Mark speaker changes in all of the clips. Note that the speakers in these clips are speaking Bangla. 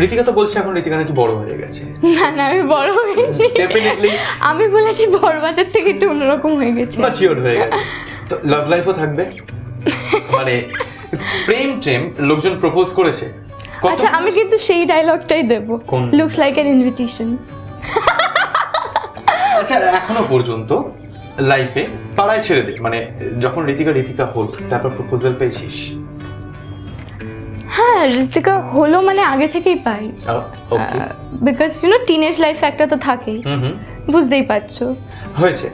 Speaker 1: ঋতিকা তো বলছে এখন ঋতিকা নাকি বড় হয়ে গেছে।
Speaker 2: না না আমি বড় হইনি।
Speaker 1: ডেফিনেটলি
Speaker 2: আমি বলেছি বড়বাজার থেকে একটু অন্যরকম হয়ে গেছে।
Speaker 1: ম্যাচিওর হয়ে গেছে। তো লাভ লাইফও থাকবে? মানে প্রেম প্রেম লোকজন প্রপোজ করেছে।
Speaker 2: আচ্ছা আমি কিন্তু সেই ডায়লগটাই দেব? লুকস লাইক অ্যান ইনভিটেশন
Speaker 1: আচ্ছা এখনও পর্যন্ত লাইফে পাড়ায় ছেড়ে দে। মানে যখন ঋতিকা ঋতিকা হল তারপর প্রপোজাল পেয়েছিস।
Speaker 2: ঋতিকা হলো মানে আগে থেকেই পাই। Because you know teenage life একটা তো থাকেই। বুঝতেই পারছ।
Speaker 1: হয়েছে।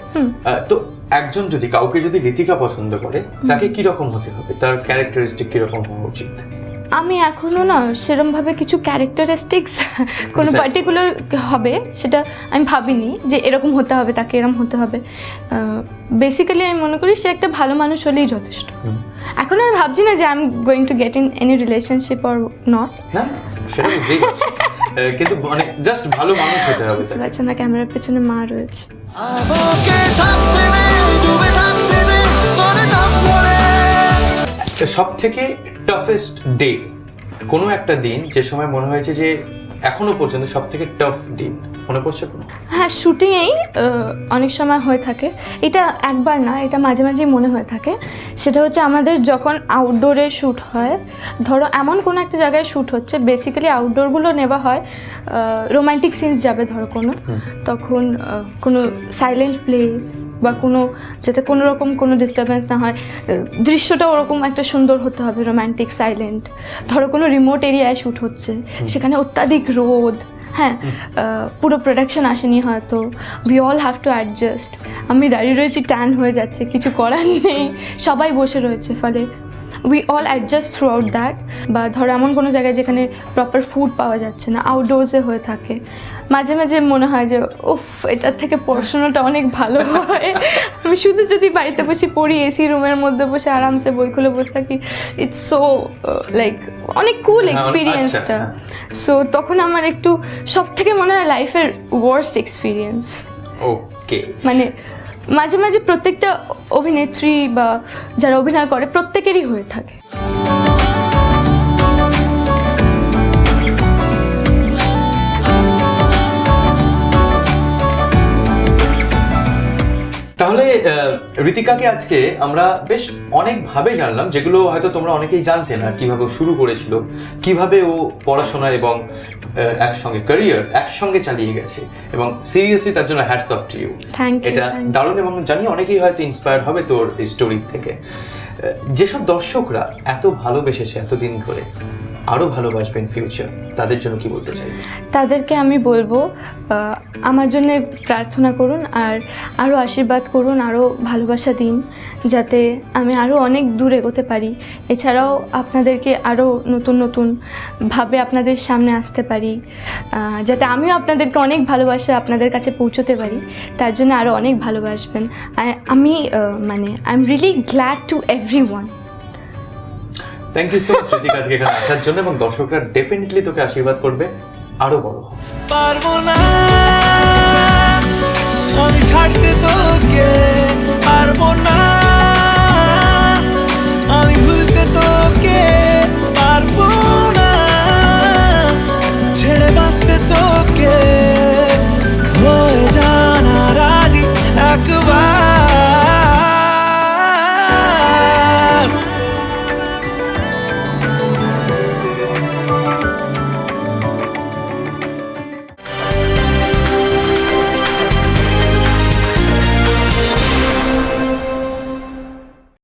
Speaker 1: তো একজন যদি কাউকে যদি ঋতিকা পছন্দ করে তাকে কি রকম হতে হবে? তার ক্যারেক্টারিস্টিক কি রকম হওয়া উচিত?
Speaker 2: আমি এখনও না সেরম ভাবে কিছু ক্যারেক্টারিস্টিক্স কোনো পার্টিকুলার হবে সেটা আমি ভাবিনি যে এরকম হতে হবে তাকে এরকম হতে হবে। বেসিক্যালি আমি মনে করি সে একটা ভালো মানুষ হলেই যথেষ্ট। এখন আমি ভাবছি না যে I am going to get in any relationship or not
Speaker 1: কিন্তু মানে জাস্ট ভালো মানুষ হতে হবে।
Speaker 2: বুঝতে পারছ না ক্যামেরার পেছনে মা রয়েছে।
Speaker 1: সব থেকে টাফেস্ট ডে কোনো একটা দিন, যে সময় মনে হয়েছে যে এখনও পর্যন্ত সব থেকে টাফ দিন। মনে পড়ছে কোনো?
Speaker 2: হ্যাঁ শুটিংয়েই অনেক সময় হয়ে থাকে। এটা একবার না এটা মাঝে মাঝেই মনে হয়ে থাকে। সেটা হচ্ছে আমাদের যখন আউটডোরে শ্যুট হয় ধরো এমন কোনো একটা জায়গায় শ্যুট হচ্ছে বেসিক্যালি আউটডোরগুলো নেওয়া হয় রোমান্টিক সিনস যাবে ধরো কোনো। তখন কোনো সাইলেন্ট প্লেস বা কোনো যাতে কোনো রকম কোনো ডিস্টারবেন্স না হয় দৃশ্যটা ওরকম একটা সুন্দর হতে হবে রোমান্টিক সাইলেন্ট ধরো কোনো রিমোট এরিয়ায় শ্যুট হচ্ছে সেখানে অত্যাধিক রোদ হ্যাঁ পুরো প্রোডাকশন আসেনি হয়তো। We all have to adjust আমি দাঁড়িয়ে রয়েছি ট্যান হয়ে যাচ্ছে কিছু করার নেই। সবাই বসে রয়েছে ফলে। We all adjust throughout that বা ধরো এমন কোনো জায়গায় যেখানে প্রপার ফুড পাওয়া যাচ্ছে না আউটডোরসে হয়ে থাকে। মাঝে মাঝে মনে হয় যে উফ এটার থেকে পড়াশোনাটা অনেক ভালো হয়। আমি শুধু যদি বাড়িতে বসে পড়ি এসি রুমের মধ্যে বসে আরামসে বই খুলে বসে থাকি ইটস সো লাইক অনেক কুল এক্সপিরিয়েন্সটা সো তখন আমার একটু সব থেকে মনে হয় লাইফের ওয়ার্স্ট এক্সপিরিয়েন্স
Speaker 1: ওকে
Speaker 2: মানে মাঝে মাঝে প্রত্যেকটা অভিনেত্রী বা যারা অভিনয় করে প্রত্যেকেরই হয়ে থাকে।
Speaker 1: তাহলে ঋতিকাকে আজকে আমরা বেশ অনেকভাবে জানলাম যেগুলো হয়তো তোমরা অনেকেই জানতে না কীভাবে ও শুরু করেছিল কীভাবে ও পড়াশোনা এবং একসঙ্গে ক্যারিয়ার একসঙ্গে চালিয়ে গেছে এবং সিরিয়াসলি তার জন্য হ্যাটস অফ টু ইউ এটা দারুণ এবং জানি অনেকেই হয়তো ইন্সপায়ার হবে তোর স্টোরি থেকে। যেসব দর্শকরা এত ভালোবেসেছে এতদিন ধরে আরও ভালোবাসবেন ফিউচার তাদের জন্য কি বলতে চাই?
Speaker 2: তাদেরকে আমি বলব আমার জন্য প্রার্থনা করুন আর আরও আশীর্বাদ করুন আরও ভালোবাসা দিন, যাতে আমি আরও অনেক দূর এগোতে পারি। এছাড়াও আপনাদেরকে আরও নতুন নতুন ভাবে আপনাদের সামনে আসতে পারি যাতে আমিও আপনাদেরকে অনেক ভালোবাসা আপনাদের কাছে পৌঁছতে পারি। তার জন্য আরও অনেক ভালোবাসবেন। আমি মানে I am really glad to everyone
Speaker 1: thank you so much Ritika আজকে এখানে আসার জন্য, এবং দর্শকরা ডেফিনেটলি তোকে আশীর্বাদ করবে আরও বড়
Speaker 3: পারব না, আমি ছাড়তে তোকে, পারব না।